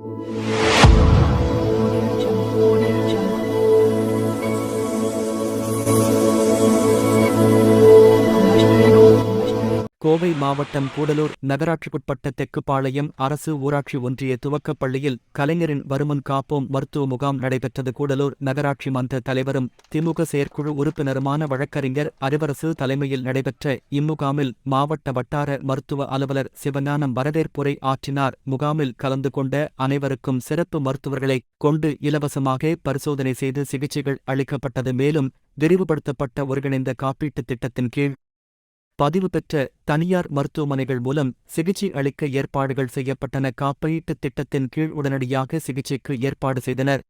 Música Kovai மாவட்டம் கூடலூர் நகராட்சிக்குட்பட்ட தெக்குப்பாளையம் அரசு ஊராட்சி ஒன்றிய துவக்கப் பள்ளியில் கலைஞரின் வருமுன் காப்போம் மருத்துவ முகாம் நடைபெற்றது. கூடலூர் நகராட்சி மன்ற தலைவரும் திமுக செயற்குழு உறுப்பினருமான வழக்கறிஞர் அறிவரசு தலைமையில் நடைபெற்ற இம்முகாமில் மாவட்ட வட்டார மருத்துவ அலுவலர் சிவஞானம் வரவேற்புரை ஆற்றினார். முகாமில் கலந்து கொண்ட அனைவருக்கும் சிறப்பு மருத்துவர்களை கொண்டு இலவசமாக பரிசோதனை செய்து சிகிச்சைகள் அளிக்கப்பட்டது. மேலும் விரிவுபடுத்தப்பட்ட ஒருங்கிணைந்த காப்பீட்டுத் திட்டத்தின் கீழ் பதிவு பெற்ற தனியார் மருத்துவமனைகள் மூலம் சிகிச்சை அளிக்க ஏற்பாடுகள் செய்யப்பட்டன. காப்பீட்டுத் திட்டத்தின் கீழ் உடனடியாக சிகிச்சைக்கு ஏற்பாடு செய்தனர்.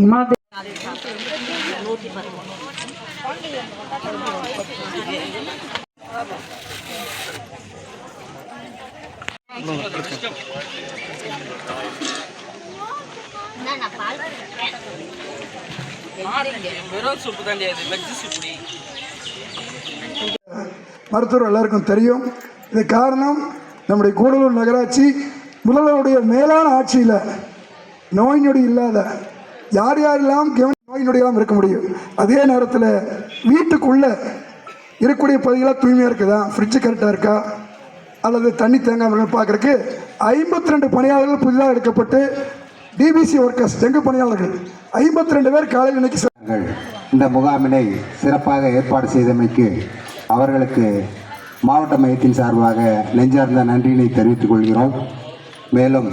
இமாதே வெறும் சூப்பு தான் சூப்புடி மருத்துவர் எல்லாருக்கும் தெரியும். இது காரணம் நம்முடைய கூடலூர் நகராட்சி முதல்வருடைய மேலான ஆட்சியில் நோய் நொடி இல்லாத யார் யாரெல்லாம் கவனி நோய் நொடியெல்லாம் இருக்க முடியும்? அதே நேரத்தில் வீட்டுக்குள்ளே இருக்கக்கூடிய பகுதிகளாக தூய்மையாக இருக்குதா? ஃப்ரிட்ஜு கரெக்டாக இருக்கா? அல்லது தண்ணி தேங்காமல் பார்க்குறக்கு ஐம்பத்தி ரெண்டு பணியாளர்கள் புதிதாக எடுக்கப்பட்டு டிபிசி ஒர்க்கர்ஸ் செங்கு பணியாளர்கள் ஐம்பத்தி ரெண்டு பேர் காலையில் இன்னைக்கு இந்த முகாமினை சிறப்பாக ஏற்பாடு செய்தமைக்கு அவர்களுக்கு மாவட்ட மையத்தின் சார்பாக நெஞ்சார்ந்த நன்றியினை தெரிவித்துக் கொள்கிறோம். மேலும்